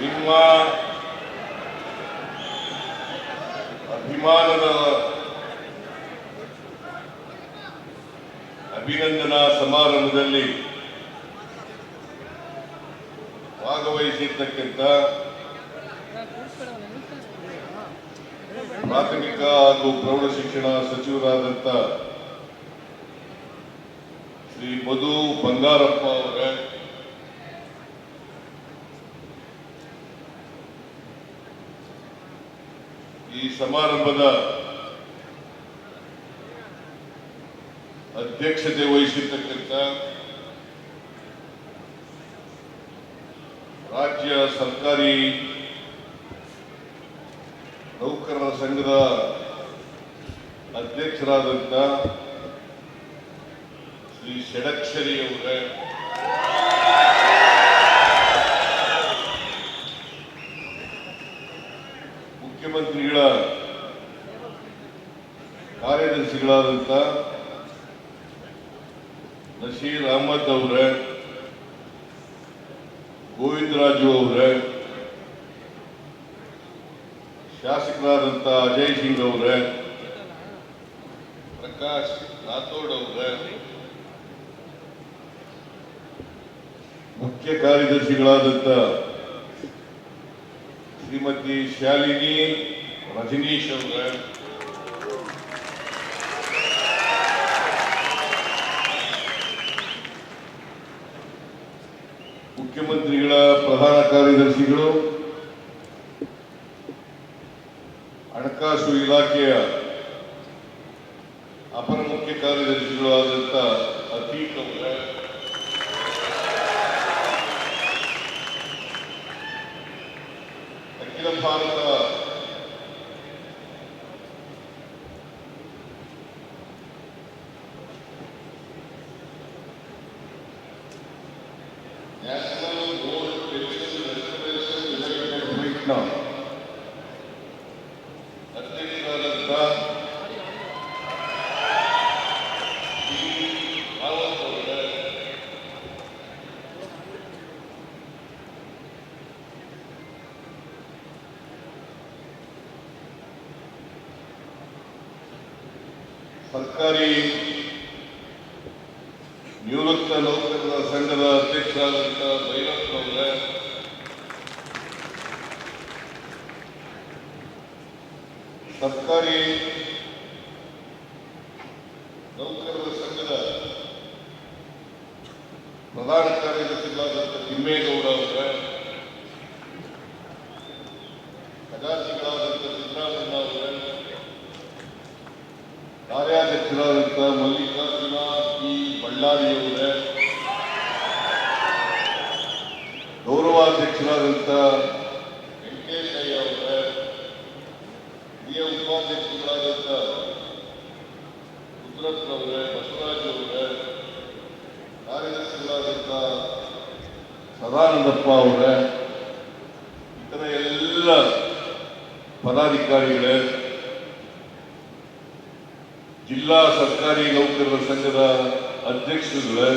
ನಿಮ್ಮ ಅಭಿಮಾನದ ಅಭಿನಂದನಾ ಸಮಾರಂಭದಲ್ಲಿ ಭಾಗವಹಿಸಿರ್ತಕ್ಕಂಥ ಪ್ರಾಥಮಿಕ ಹಾಗೂ ಪ್ರೌಢಶಿಕ್ಷಣ ಸಚಿವರಾದಂಥ ಶ್ರೀ ಮಧು ಬಂಗಾರಪ್ಪ ಅವರೇ ಈ ಸಮಾರಂಭದ ಅಧ್ಯಕ್ಷತೆ ವಹಿಸಿರ್ತಕ್ಕಂಥ ರಾಜ್ಯ ಸರ್ಕಾರಿ ನೌಕರರ ಸಂಘದ ಅಧ್ಯಕ್ಷರಾದಂಥ ಶ್ರೀ ಷಡಕ್ಷರಿ ಅವರೇ. ಮುಖ್ಯಮಂತ್ರಿಗಳ ಕಾರ್ಯದರ್ಶಿಗಳಾದಂಥ ನಶೀರ್ ಅಹಮದ್ ಅವರೇ, ಗೋವಿಂದರಾಜು ಅವರೇ ಶಾಸಕರಾದಂಥ ಅಜಯ್ ಸಿಂಗ್ ಅವರೇ, ಪ್ರಕಾಶ್ ರಾಥೋಡ್ ಅವರೇ, ಮುಖ್ಯ ಕಾರ್ಯದರ್ಶಿಗಳಾದಂಥ ಶ್ರೀಮತಿ ಶಾಲಿನಿ ರಜನೀಶ್ ಅವರ. ಮುಖ್ಯಮಂತ್ರಿಗಳ ಪ್ರಧಾನ ಕಾರ್ಯದರ್ಶಿಗಳು ಹಣಕಾಸು ಇಲಾಖೆಯ No, ನೌಕರರ ಸಂಘದ ಪ್ರಧಾನ ಕಾರ್ಯದರ್ಶಿಗಳಾದಂಥ ತಿಮ್ಮೇಗೌಡ ಅವರ ಖಜಾಂಚಿಗಳಾದಂಥ ಸಿದ್ದರಾಮಯ್ಯ ಅವರ ಕಾರ್ಯಾಧ್ಯಕ್ಷರಾದಂಥ ಮಲ್ಲಿಕಾರ್ಜುನ ಪಿ ಬಳ್ಳಾರಿ ಅವರೇ ಗೌರವಾಧ್ಯಕ್ಷರಾದಂಥ ವೆಂಕಟೇಶಯ್ಯ ಅವರೇ ಹಿರಿಯ ಉಪಾಧ್ಯಕ್ಷರಾದಂಥ ರುದ್ರತ್ನ ಅವರೇ ಬಸವರಾಜ್ ಅವರೇ ಕಾರ್ಯದರ್ಶಿಗಳಾದಂಥ ಸದಾನಂದಪ್ಪ ಅವರೇ ಇತರ ಎಲ್ಲ ಪದಾಧಿಕಾರಿಗಳೇ ಜಿಲ್ಲಾ ಸರ್ಕಾರಿ ನೌಕರರ ಸಂಘದ ಅಧ್ಯಕ್ಷರುಗಳೇ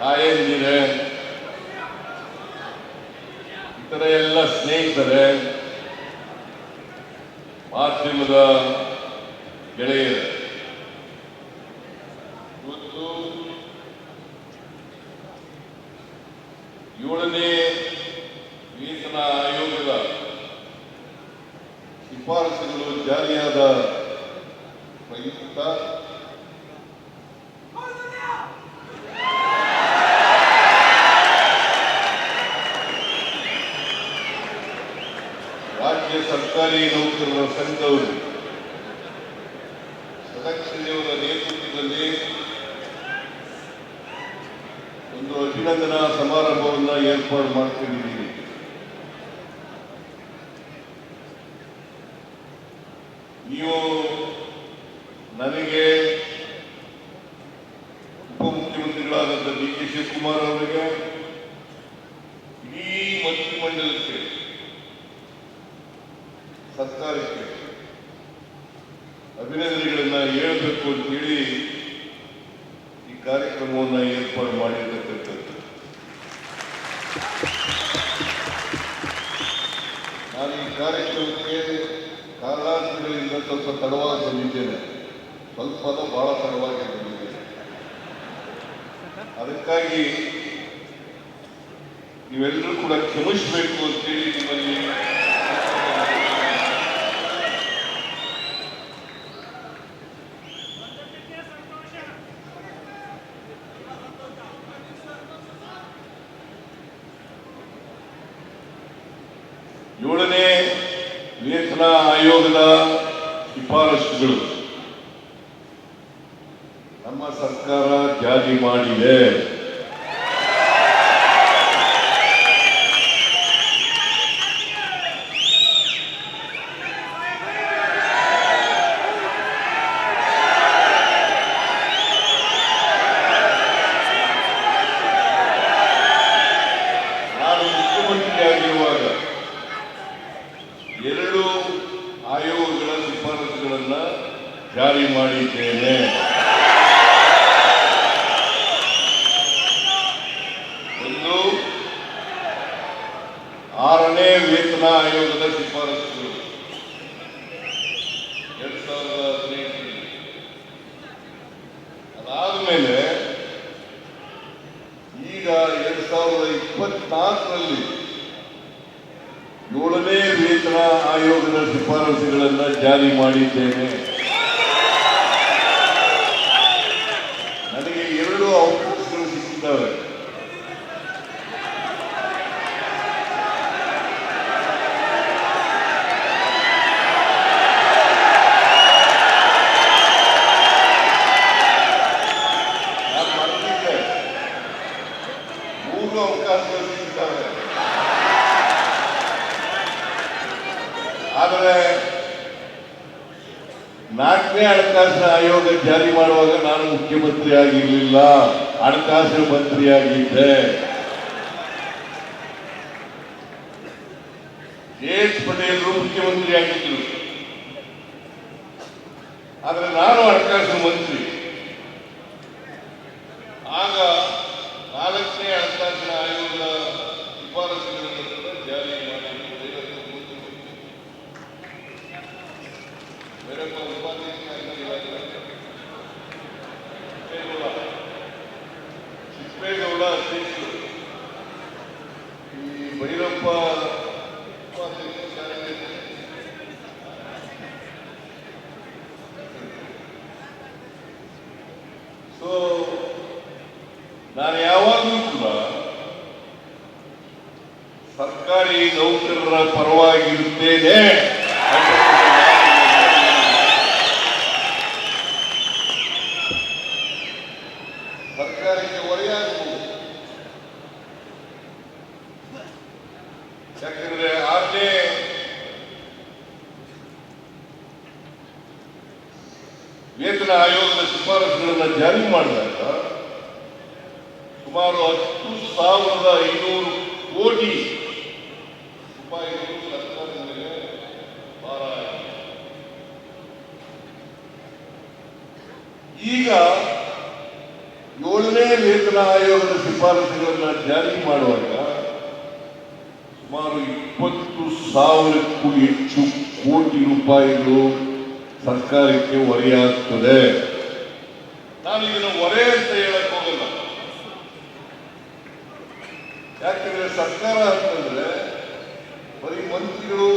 ತಾಯಂದಿರೇ ಇತರ ಎಲ್ಲ ಸ್ನೇಹಿತರೆ ಮಾಧ್ಯಮದ ಗೆಳೆಯರೇ. ಇವತ್ತು ಏಳನೇ ವೇತನ ಆಯೋಗದ ಶಿಫಾರಸುಗಳು ಜಾರಿಯಾದ ಒಂದು ಅಭಿನಂದನ ಸಮಾರಂಭವನ್ನು ಏರ್ಪಾಡು ಮಾಡ್ಕೊಂಡಿದ್ದೀವಿ ನೀವು ನನಗೆ ಅದಕ್ಕಾಗಿ ನೀವೆಲ್ಲರೂ ಕೂಡ ಕ್ಷಮಿಸಬೇಕು ಅಂತೇಳಿ ನಿಮ್ಮಲ್ಲಿ ಮುಖ್ಯಮಂತ್ರಿಯಾಗಿರಲಿಲ್ಲ ಹಣಕಾಸಿನ ಮಂತ್ರಿಯಾಗಿದ್ದೆ. ಜೇಸ್ ಮುಖ್ಯಮಂತ್ರಿ ಆಗಿದ್ದರು ಆದರೆ ನಾನು ಹಣಕಾಸಿನ ಮಂತ್ರಿ. ಸಾವಿರಕ್ಕೂ ಹೆಚ್ಚು ಕೋಟಿ ರೂಪಾಯಿಗಳು ಸರ್ಕಾರಕ್ಕೆ ಹೊರೆಯಾಗ್ತದೆ. ನಾನು ಇದನ್ನು ಹೊರೆ ಅಂತ ಹೇಳಕ್ ಹೋಗಲ್ಲ. ಯಾಕಂದ್ರೆ ಸರ್ಕಾರ ಅಂತಂದ್ರೆ ಬರೀ ಮಂತ್ರಿಗಳು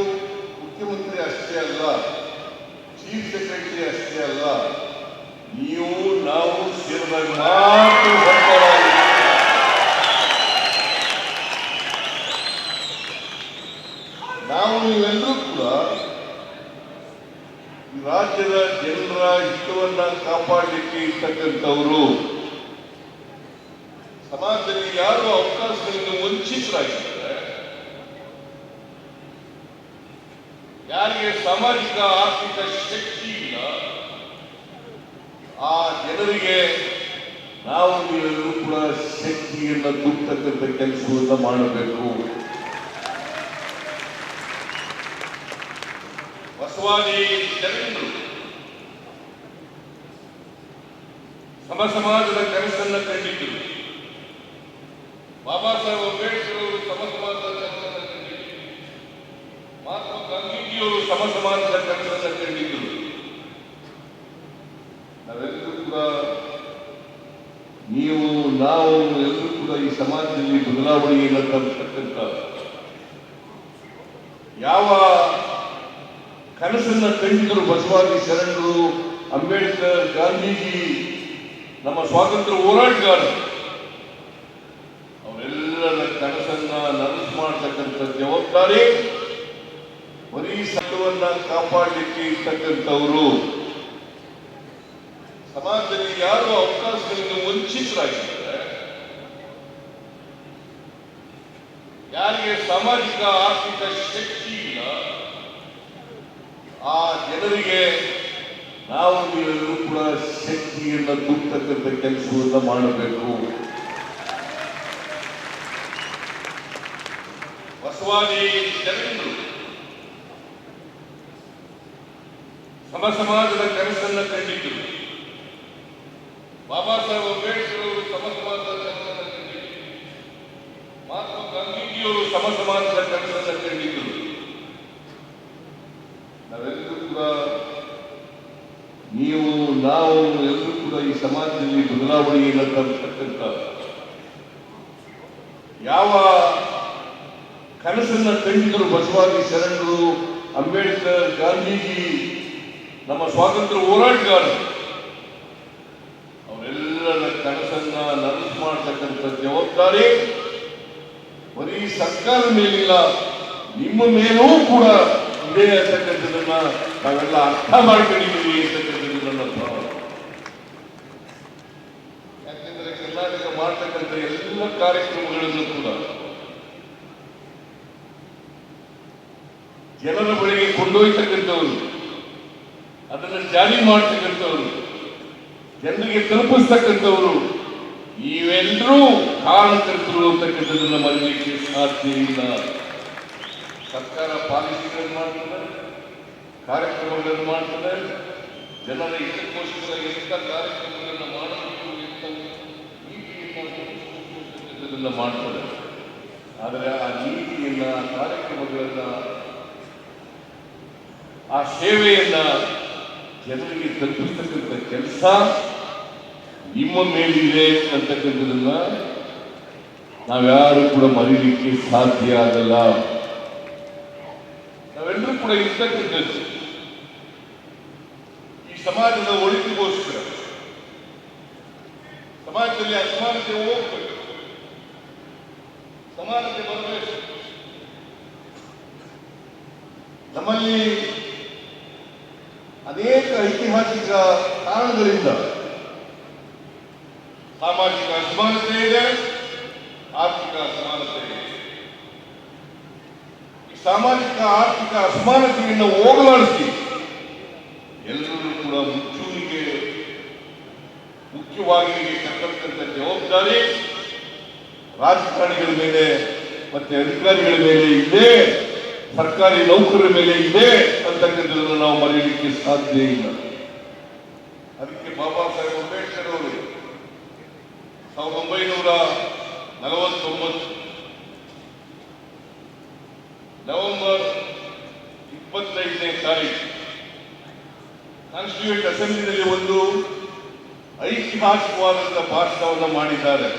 ಮುಖ್ಯಮಂತ್ರಿ ಅಷ್ಟೇ ಅಲ್ಲ, ಚೀಫ್ ಸೆಕ್ರೆಟರಿ ಅಷ್ಟೇ ಅಲ್ಲ, ನೀವು, ನಾವು ಸೇರಿದಾಗ ಮಾತ್ರ ರಾಜ್ಯದ ಜನರ ಹಿತವನ್ನ ಕಾಪಾಡಲಿಕ್ಕೆ ಇರ್ತಕ್ಕಂಥವರು ಸಮಾಜದಲ್ಲಿ ಯಾರು ಅವಕಾಶಗಳಿಂದ ವಂಚಿತರಾಗಿದ್ದಾರೆ, ಯಾರಿಗೆ ಸಾಮಾಜಿಕ, ಆರ್ಥಿಕ ಶಕ್ತಿ ಇಲ್ಲ, ಆ ಜನರಿಗೆ ನಾವು ನೀವೆಲ್ಲರೂ ಕೂಡ ಶಕ್ತಿಯನ್ನು ತುಂಬತಕ್ಕಂಥ ಕೆಲಸವನ್ನು ಮಾಡಬೇಕು. ಬಸವಾದಿ ಶರಣರು ಸಮ ಸಮಾಜದ ಕನಸನ್ನ ಕಂಡಿದ್ದರು. ಬಾಬಾ ಸಾಹೇಬ್ ಅಂಬೇಡ್ಕರ್ ಅವರು ಸಮ ಸಮಾಜದ ಕನಸನ್ನ ಕಂಡಿದ್ದರು. ಮಹಾತ್ಮ ಗಾಂಧೀಜಿಯವರು ಸಮ ಸಮಾಜದ ಕನಸನ್ನ ಕಂಡಿದ್ದರು. ನಾವೆಲ್ಲರೂ ಕೂಡ ನೀವು, ನಾವು ಎಲ್ಲರೂ ಕೂಡ ಈ ಸಮಾಜದಲ್ಲಿ ಬದಲಾವಣೆಯನ್ನು ತರತಕ್ಕಂಥ ಯಾವ ಕನಸನ್ನ ಕಂಡಿದ್ದರು ಬಸವಾದಿ ಶರಣರು, ಅಂಬೇಡ್ಕರ್, ಗಾಂಧೀಜಿ ನಮ್ಮ ಸ್ವಾತಂತ್ರ್ಯ ಹೋರಾಟಗಾರರು. ಅವರೆಲ್ಲರ ಕನಸನ್ನ ನನಸು ಮಾಡತಕ್ಕಂತ ಜವಾಬ್ದಾರಿ, ಬರೀ ಸತ್ವವನ್ನ ಕಾಪಾಡಲಿಕ್ಕೆ ಇರ್ತಕ್ಕಂಥವರು. ಸಮಾಜದಲ್ಲಿ ಯಾರು ಅವಕಾಶಗಳನ್ನು ವಂಚಿತರಾಗಿದ್ದಾರೆ, ಯಾರಿಗೆ ಸಾಮಾಜಿಕ, ಆರ್ಥಿಕ ಶಕ್ತಿ ಇಲ್ಲ, ಆ ಜನರಿಗೆ ನಾವು ಎಲ್ಲರೂ ಕೂಡ ಶಕ್ತಿಯನ್ನು ತುಂಬತಕ್ಕಂಥ ಕೆಲಸವನ್ನು ಮಾಡಬೇಕು. ಬಸವಾದಿ ಶರಣರು ಸಮ ಸಮಾಜದ ಕನಸನ್ನ ಕಂಡಿದ್ದರು ಬಾಬಾ ಸಾಹೇಬ್ ಅಂಬೇಡ್ಕರ್ ಅವರು ಸಮ ಸಮಾಜದ ಕನಸನ್ನ ಕಂಡಿದ್ದರು ಮಹಾತ್ಮ ಗಾಂಧೀಜಿಯವರು ಸಮ ಸಮಾಜದ ಕನಸನ್ನ ಕಂಡಿದ್ದರು ನಾವೆಲ್ಲರೂ ಕೂಡ ನೀವು ಎಲ್ಲರೂ ಕೂಡ ಈ ಸಮಾಜದಲ್ಲಿ ಬದಲಾವಣೆಯನ್ನು ತರತಕ್ಕಂಥ ಯಾವ ಕನಸನ್ನ ಕಂಡಿದ್ದರು ಬಸವಾದಿ ಶರಣರು, ಅಂಬೇಡ್ಕರ್, ಗಾಂಧೀಜಿ, ನಮ್ಮ ಸ್ವಾತಂತ್ರ್ಯ ಹೋರಾಟಗಾರರು, ಅವರೆಲ್ಲರ ಕನಸನ್ನ ನನಸು ಮಾಡತಕ್ಕಂಥ ಜವಾಬ್ದಾರಿ ಬರೀ ಸರ್ಕಾರ ಮೇಲಿಲ್ಲ, ನಿಮ್ಮ ಮೇಲೂ ಕೂಡ ಇದೆ ಅಂತಕ್ಕಂಥದನ್ನ ನಾವೆಲ್ಲ ಅರ್ಥ ಮಾಡ್ಕೊಂಡಿದ್ದೀವಿ ಅಂತಕ್ಕಂಥದ್ದು ನನ್ನ ಭಾವನೆ ಯಾಕೆಂದ್ರೆ ಕರ್ನಾಟಕ ಮಾಡ್ತಕ್ಕಂಥ ಎಲ್ಲ ಕೂಡ. ಜನರ ಬಳಿಗೆ ಕೊಂಡೊಯ್ತಕ್ಕಂಥವ್ರು ಅದನ್ನು ಜಾರಿ ಮಾಡ್ತಕ್ಕಂಥವರು ಜನರಿಗೆ ತಲುಪಿಸ್ತಕ್ಕಂಥವ್ರು ಇವೆಲ್ಲರೂ ಕಾರಣಕರ್ತರು ಅಂತಕ್ಕಂಥದ್ದನ್ನು ಮರೆಯಲಿಕ್ಕೆ ಸಾಧ್ಯ ಇಲ್ಲ. ಸರ್ಕಾರ ಪಾಲಿಸಿಗಳನ್ನು ಮಾಡ್ತದೆ, ಕಾರ್ಯಕ್ರಮಗಳನ್ನು ಮಾಡ್ತದೆ, ಜನರ ಹಿತಕ್ಕೋಸ್ಕರ ಎಂಥ ಕಾರ್ಯಕ್ರಮಗಳನ್ನು ಮಾಡಬೇಕು ಎಂಥ ನೀತಿಯನ್ನು ಅಂತಕ್ಕಂಥದ್ದನ್ನ ಮಾಡ್ತದೆ. ಆದರೆ ಆ ನೀತಿಯನ್ನ, ಕಾರ್ಯಕ್ರಮಗಳನ್ನ, ಆ ಸೇವೆಯನ್ನ ಜನರಿಗೆ ತಲುಪಿಸ್ತಕ್ಕಂಥ ಕೆಲಸ ನಿಮ್ಮ ಮೇಲಿದೆ ಅಂತಕ್ಕಂಥದನ್ನ ನಾವ್ಯಾರು ಕೂಡ ಮರೀಲಿಕ್ಕೆ ಸಾಧ್ಯ ಆಗಲ್ಲ. ನಾವೆಲ್ಲರೂ ಕೂಡ ಇರ್ತಕ್ಕಂಥದ್ದು. ಈ ಸಮಾಜದ ಒಳಿತಿಗೋಸ್ಕರ. ಸಮಾಜದಲ್ಲಿ ಅಸಮಾನತೆ ಹೋಗ್ಬೇಕು. ನಮ್ಮಲ್ಲಿ ಅನೇಕ ಐತಿಹಾಸಿಕ ಕಾರಣಗಳಿಂದ ಸಾಮಾಜಿಕ ಅಸಮಾನತೆ ಇದೆ, ಆರ್ಥಿಕ ಅಸಮಾನತೆ ಇದೆ. ಈ ಸಾಮಾಜಿಕ, ಆರ್ಥಿಕ ಅಸಮಾನತೆಯನ್ನು ಹೋಗಲಾಡಿಸಿ ಎಲ್ಲರೂ ಕೂಡ ಮುಚ್ಚುವಿಕೆ ಮುಖ್ಯವಾಗಿ ತಕ್ಕಂಥ ಜವಾಬ್ದಾರಿ ರಾಜಕಾರಣಿಗಳ ಮೇಲೆ ಮತ್ತೆ ಅಧಿಕಾರಿಗಳ ಮೇಲೆ ಇದೆ, ಸರ್ಕಾರಿ ನೌಕರರ ಮೇಲೆ ಇದೆ ಅಂತಕ್ಕಂಥದ್ದನ್ನು ನಾವು ಮರೆಯಲಿಕ್ಕೆ ಸಾಧ್ಯ ಇಲ್ಲ. ಅದಕ್ಕೆ ಬಾಬಾ ಸಾಹೇಬ್ ಅಂಬೇಡ್ಕರ್ ಅವರು, ಸಾವಿರದ ಒಂಬೈನೂರ ನಲವತ್ತೊಂಬತ್ತು ನವೆಂಬರ್ ಇಪ್ಪತ್ತೈದನೇ ತಾರೀಕು ಕಾನ್ಸ್ಟಿಟ್ಯೂಟ್ ಅಸೆಂಬ್ಲಿನಲ್ಲಿ ಒಂದು ಐತಿಹಾಸಿಕವಾದಂತಹ ಭಾಷಣವನ್ನು ಮಾಡಿದ್ದಾರೆ.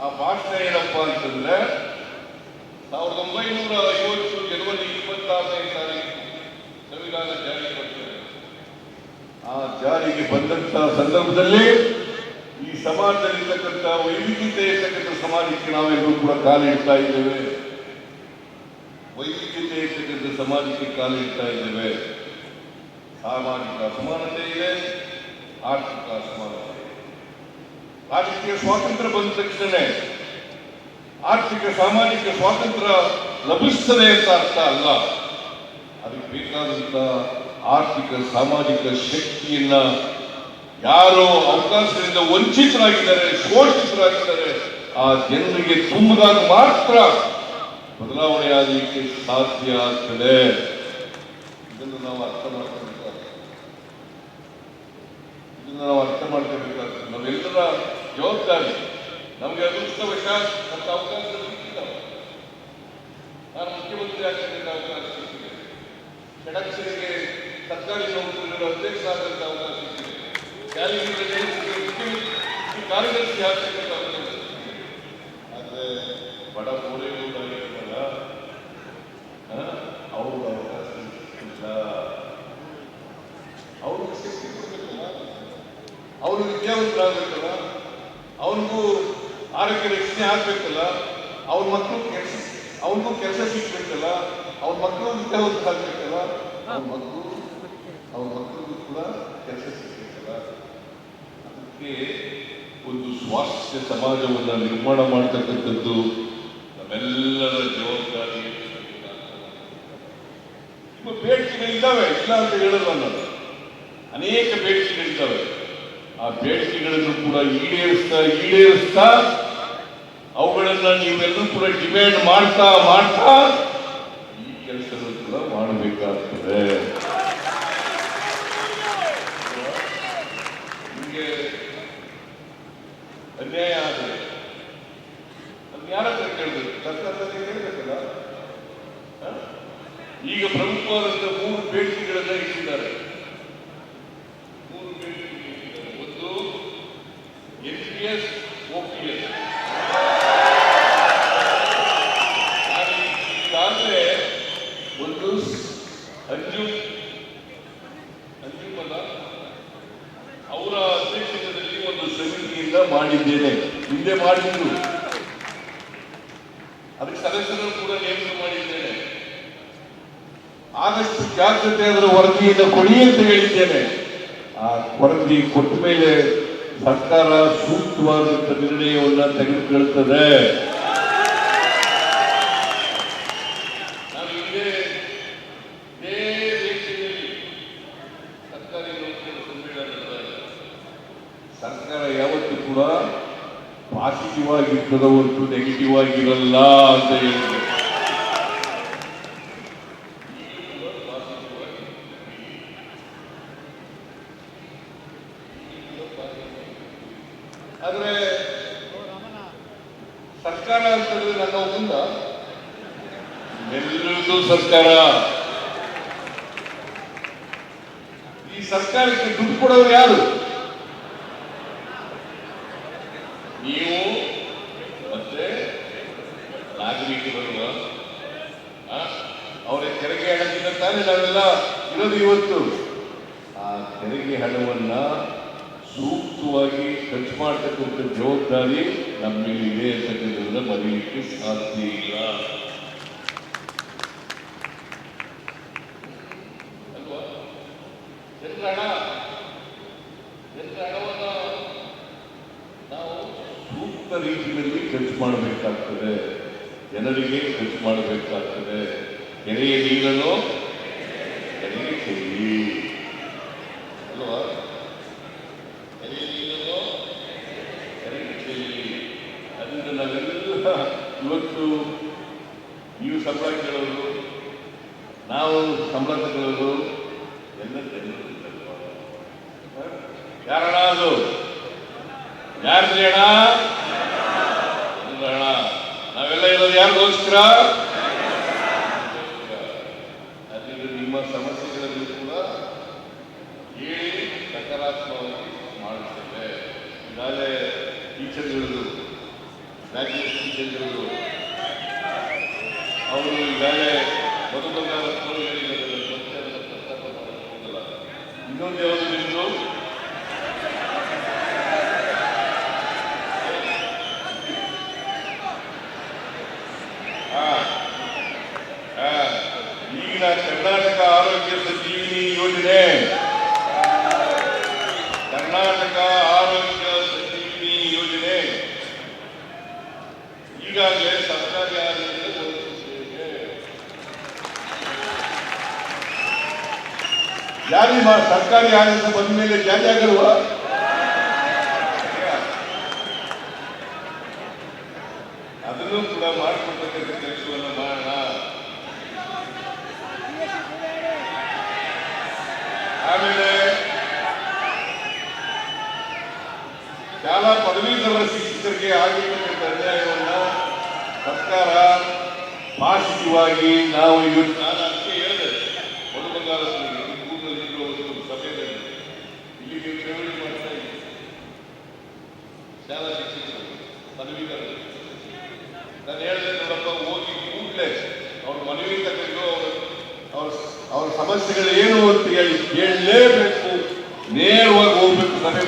ಆ ಭಾಷಣ ಏನಪ್ಪ ಅಂತಂದ್ರೆ ಸಾವಿರದ ಒಂಬೈನೂರ ಐವತ್ತು ಜನವರಿ ಇಪ್ಪತ್ತಾರನೇ ತಾರೀಕು ಸಂವಿಧಾನ ಜಾರಿಗೆ ಬರ್ತದೆ. ಆ ಜಾರಿಗೆ ಬಂದಂತ ಸಂದರ್ಭದಲ್ಲಿ ಈ ಸಮಾಜದಲ್ಲಿರ್ತಕ್ಕಂಥ ವೈವಿಧ್ಯತೆ ಇರ್ತಕ್ಕಂಥ ಸಮಾಜಕ್ಕೆ ನಾವೆಲ್ಲರೂ ಕೂಡ ಕಾಲಿಡ್ತಾ ಇದ್ದೇವೆ. ವೈವಿಧ್ಯತೆ ಇರ್ತಕ್ಕಂಥ ಸಮಾಜಕ್ಕೆ ಕಾಲಿಡ್ತಾ ಇದ್ದೇವೆ. ಸಾಮಾಜಿಕ ಅಸಮಾನತೆ ಇದೆ, ಆರ್ಥಿಕ ಅಸಮಾನತೆ ರಾಜಕೀಯ ಸ್ವಾತಂತ್ರ್ಯ ಬಂದ ತಕ್ಷಣ ಆರ್ಥಿಕ, ಸಾಮಾಜಿಕ ಸ್ವಾತಂತ್ರ್ಯ ಲಭಿಸ್ತದೆ ಅಂತ ಅರ್ಥ ಅಲ್ಲ. ಅದಕ್ಕೆ ಬೇಕಾದಂತ ಆರ್ಥಿಕ, ಸಾಮಾಜಿಕ ಶಕ್ತಿಯನ್ನ ಯಾರು ಅವಕಾಶದಿಂದ ವಂಚಿತರಾಗಿದ್ದಾರೆ ಶೋಷಿತರಾಗಿದ್ದಾರೆ ಆ ಜನರಿಗೆ ತುಂಬಿದಾಗ ಮಾತ್ರ ಬದಲಾವಣೆ ಆಗಲಿಕ್ಕೆ ಸಾಧ್ಯ ಆಗ್ತದೆ. ಇದನ್ನು ನಾವು ಅರ್ಥ ಮಾಡ್ಕೊಬೇಕಾಗ್ತದೆ ಇದನ್ನು ನಾವು ಅರ್ಥ ಮಾಡ್ಕೋಬೇಕಾಗ್ತದೆ ನಾವೆಲ್ಲರ ಜವಾಬ್ದಾರಿ. ನಮಗೆ ಅದೃಷ್ಟವಶಾತ್ ಅಂತ ಅವಕಾಶಗಳು ಸಿಕ್ಕಿದ್ದಾವೆ ನಾನು ಮುಖ್ಯಮಂತ್ರಿ ಆಗ್ತಕ್ಕಂಥ ಅವಕಾಶ ಸಿಕ್ಕಿದೆ. ಷಡಕ್ಷರಿಗೆ ಸರ್ಕಾರಿ ನೌಕರರ ಅಧ್ಯಕ್ಷ ಆದಂಥ ಅವಕಾಶ ಸಿಕ್ಕಿದೆ. ಮುಖ್ಯಮಂತ್ರಿ ಕಾರ್ಯದರ್ಶಿ ಆಗ್ತಕ್ಕಂಥ ಅವಕಾಶ ಸಿಕ್ಕಿದೆ. ಆದರೆ ಬಡ ಕೋರೆಗೌಡರಿಗೆಲ್ಲ ಅವರು ಅವಕಾಶ ಸಿಕ್ಕಿಲ್ಲ ಅವರು ಶಕ್ತಿ ಕೊಡಬೇಕಲ್ಲ ಅವರು ವಿದ್ಯಾವಂತರಾಗಬೇಕಲ್ಲ. ಅವ್ರಿಗೂ ಆರೋಗ್ಯ ರಕ್ಷಣೆ ಆಗ್ಬೇಕಲ್ಲ ಅವ್ರ ಮಕ್ಕಳು ಕೆಲಸ ಅವ್ರಿಗೂ ಕೆಲಸ ಸಿಗ್ಬೇಕಲ್ಲ ಅವ್ರ ಮಕ್ಕಳು ವಿದ್ಯಾವಂತರಾಗಬೇಕಲ್ಲ ಅವ್ರ ಮಕ್ಕಳು ಅವ್ರ ಮಕ್ಕಳಿಗೂ ಕೂಡ ಕೆಲಸ ಸಿಗ್ಬೇಕಲ್ಲ. ಅದಕ್ಕೆ ಒಂದು ಸ್ವಾಸ್ಥ್ಯ ಸಮಾಜವನ್ನು ನಿರ್ಮಾಣ ಮಾಡ್ತಕ್ಕಂಥದ್ದು ನಮ್ಮೆಲ್ಲರ ಜವಾಬ್ದಾರಿ ನಿಮ್ಮ ಬೇಡಿಕೆಗಳಿದ್ದಾವೆ ಇಲ್ಲ ಅಂತ ಹೇಳಲ್ಲ ನಾನು. ಅನೇಕ ಬೇಡಿಕೆಗಳಿದ್ದಾವೆ ಆ ಬೇಡಿಕೆಗಳನ್ನು ಕೂಡ ಈಡೇರಿಸ್ತಾ ಈಡೇರಿಸ್ತಾ, ಅವುಗಳನ್ನ ನೀವೆಲ್ಲರೂ ಕೂಡ ಡಿಮ್ಯಾಂಡ್ ಮಾಡ್ತಾ ಮಾಡ್ತಾ ಈ ಕೆಲಸಗಳು ಕೂಡ ಮಾಡಬೇಕಾಗ್ತದೆ. ನಿಮಗೆ ಅನ್ಯಾಯ ಆದರೆ ಅದು ಯಾರ ಹತ್ರ ಕೇಳಬೇಕು? ಸರ್ಕಾರದಲ್ಲಿ ಕೇಳಬೇಕಲ್ಲ? ಈಗ ಪ್ರಮುಖವಾದಂತಹ ಮೂರು ಬೇಡಿಕೆಗಳನ್ನ ಇಟ್ಟಿದ್ದಾರೆ ಮೂರು ಬೇಡಿಕೆಗಳು ಇಟ್ಟಿದ್ದಾರೆ ಒಂದು N P S O P ಒಂದು ಅವರ ಅಧ್ಯಕ್ಷತೆಯಲ್ಲಿ ಒಂದು ಸಮಿತಿಯಿಂದ ಮಾಡಿದ್ದೇನೆ. ಹಿಂದೆ ಮಾಡಿದ್ದು. ಅದಕ್ಕೆ ಸದಸ್ಯರು ಕೂಡ ನೇಮಕ ಮಾಡಿದ್ದೇನೆ. ಆದಷ್ಟು ಜಾಗ್ರತೆ ಅದರ ವರದಿಯನ್ನು ಕೊಡಿ ಅಂತ ಹೇಳಿದ್ದೇನೆ. ಆ ವರದಿ ಕೊಟ್ಟ ಮೇಲೆ ಸರ್ಕಾರ ಸೂಕ್ತವಾದಂಥ ನಿರ್ಣಯವನ್ನ ತೆಗೆದುಕೊಳ್ತದೆ. ಸರ್ಕಾರ ಯಾವತ್ತೂ ಕೂಡ ಪಾಸಿಟಿವ್ ಆಗಿರ್ತದ ಹೊರತು ನೆಗೆಟಿವ್ ಆಗಿರಲ್ಲ ಅಂತ ಹೇಳಿದೆ ಆದ್ರೆ ಸರ್ಕಾರ ಅಂತ ಹೇಳಿದ್ರೆ ನನ್ನ ಮುಂದ ಎಲ್ಲರದು ಸರ್ಕಾರ. ಈ ಸರ್ಕಾರಕ್ಕೆ ದುಡ್ಡು ಕೊಡೋರು ಯಾರು? ನೀವು ಮತ್ತೆ ನಾಗರಿಕರು? ಅವರ ತೆರಿಗೆ ಹಣದಿಂದ ತಾನೇ ನಾವೆಲ್ಲ ಇರೋದು ಇವತ್ತು. ಆ ತೆರಿಗೆ ಹಣವನ್ನ ಸೂಕ್ತವಾಗಿ ಖರ್ಚು ಮಾಡತಕ್ಕಂಥ ಜವಾಬ್ದಾರಿ ನಮ್ಮ ಮೇಲೆ ಇದೆ ಅಂತಕ್ಕಂಥದ್ದನ್ನ ಮರೆಯಲಿಕ್ಕೆ ಸಾಧ್ಯ ಇಲ್ಲ ಅಲ್ವಾ ಜನರ ಹಣ ಜನರ ಹಣವನ್ನ ನಾವು ಸೂಕ್ತ ರೀತಿಯಲ್ಲಿ ಖರ್ಚು ಮಾಡಬೇಕಾಗ್ತದೆ. ಜನರಿಗೆ ಖರ್ಚು ಮಾಡಬೇಕಾಗ್ತದೆ. ಕೆರೆಯ ನೀರನ್ನು ಕೆರೆಗೆ ಚೆಲ್ಲಿ ಅಲ್ವಾ? ಕೆರೆಯ ನೀರನ್ನು ಕೆರೆಗೆ ಚೆಲ್ಲಿ ಅದರಿಂದ ನಾವೆಲ್ಲ ಇವತ್ತು ನೀವು ಸಂಬಳ ನಾವು ಸಂಬಳ ಎಲ್ಲ ಜನರು? ಯಾರಣ ಅದು? ಯಾರ್ದ್ರಿ ಅಣ್ಣ? ಇರೋದು ಯಾರಿಗೋಸ್ಕರ ಅದರಿಂದ ನಿಮ್ಮ ಸಮಸ್ಯೆಗಳಲ್ಲಿ ಕೂಡ ಹೇಳಿ ಸಕಾರಾತ್ಮಕವಾಗಿ ಮಾಡುತ್ತೇವೆ ಈಗಾಗಲೇ ಟೀಚರ್ಗಳು ರಾಜ್ಯ ಟೀಚರ್ಗಳು ಅವರು ಈಗಾಗಲೇ ಮೊದಲ ಆರೋಗ್ಯ ಸಂಜೀವಿನಿ ಯೋಜನೆ. ಕರ್ನಾಟಕ ಆರೋಗ್ಯ ಸಂಜೀವಿನಿ ಯೋಜನೆ. ಈಗಾಗಲೇ ಸರ್ಕಾರಿ ಆರೋಗ್ಯ ಜಾರಿ ಸರ್ಕಾರಿ ಆಡಳಿತ ಬಂದ ಮೇಲೆ ಜಾರಿ ಆಗಲ್ವಾ? ಅದನ್ನು ಕೂಡ ಮಾಡಿಕೊಡ್ತಕ್ಕಂಥ ಕೆಲಸವನ್ನು ಮಾಡೋಣ. ಪದವೀಧರ ಶಿಕ್ಷಕರಿಗೆ ಆಗಿರ್ತಕ್ಕಂಥ ಅನ್ಯಾಯವನ್ನ ಸರ್ಕಾರ ಮಾನಸಿಕವಾಗಿ ನಾವು ಇವತ್ತು ನಾನು ಅದಕ್ಕೆ ಹೇಳಿದೆ. ಒಂದು ಬಂಗಾರ ಸಭೆಯಲ್ಲಿ ಮಾಡ್ತಾ ಇದ್ದೀವಿ ಶಾಲಾ ಶಿಕ್ಷಕರು, ಪದವೀಧರರು. ನಾನು ಹೇಳಿದೆ ನೋಡಪ್ಪ ಹೋಗಿ ಕೂಡಲೇ ಅವ್ರ ಮನವಿ ತಗೊಂಡು ಅವ್ರ ಅವ್ರ ಅವ್ರ ಸಮಸ್ಯೆಗಳು ಏನು ಅಂತ ಹೇಳಿ ಹೇಳಲೇಬೇಕು. ನೇರವಾಗಿ ಹೋಗ್ಬೇಕು ಸಭೆ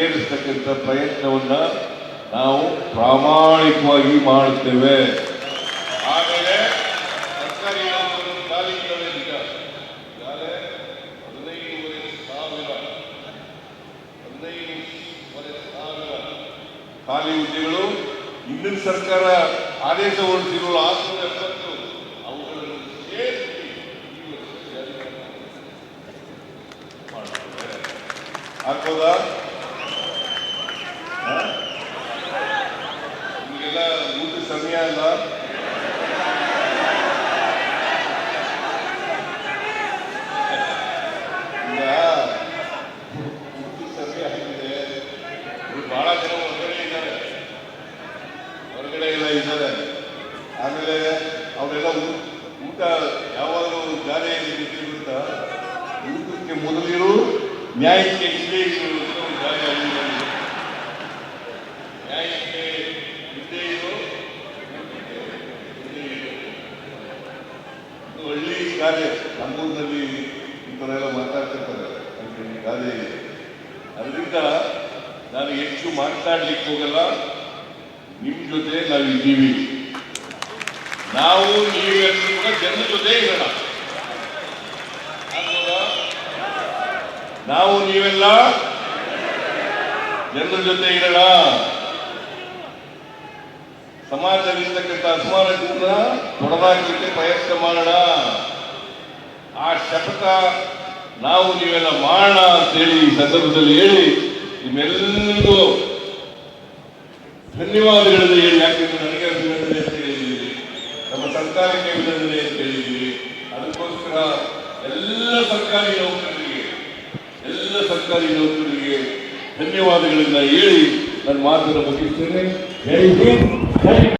ಬಗೆಹರಿಸ್ತಕ್ಕಂಥ ಪ್ರಯತ್ನವನ್ನ ನಾವು ಪ್ರಾಮಾಣಿಕವಾಗಿ ಮಾಡುತ್ತೇವೆ. ಆಮೇಲೆ ಸರ್ಕಾರಿ ಖಾಲಿ ಹುದ್ದೆಗಳು. ಹಿಂದಿನ ಸರ್ಕಾರ ಆದೇಶ ಹೊರಡಿಸಿರುವ together. ನಾವು ಕೂಡ ಜನರ ಜೊತೆ ಇರೋಣ ನಾವು ನೀವೆಲ್ಲ ಜನರ ಜೊತೆ ಇರೋಣ. ಸಮಾಜದಲ್ಲಿರ್ತಕ್ಕಂಥ ಅಸಮಾನದಿಂದ ತೊಡದಾಗಲಿಕ್ಕೆ ಪ್ರಯತ್ನ ಮಾಡೋಣ. ಆ ಶಪಥ ನಾವು ನೀವೆಲ್ಲ ಮಾಡೋಣ ಅಂತೇಳಿ ಈ ಸಂದರ್ಭದಲ್ಲಿ ಹೇಳಿ ನಿಮ್ಮೆಲ್ಲರಿಗೂ ಧನ್ಯವಾದಗಳನ್ನು ಹೇಳಿ. ಯಾಕೆಂದ್ರೆ ನನಗೆ ಸರ್ಕಾರಕ್ಕೆ ಅಭಿನಂದನೆ ಅಂತ ಹೇಳಿದ್ದೀವಿ ಅದಕ್ಕೋಸ್ಕರ ಎಲ್ಲ ಸರ್ಕಾರಿ ನೌಕರರಿಗೆ, ಎಲ್ಲ ಸರ್ಕಾರಿ ನೌಕರರಿಗೆ ಧನ್ಯವಾದಗಳನ್ನ ಹೇಳಿ ನನ್ನ ಮಾತನ್ನು ಮುಗಿಸ್ತೇನೆ.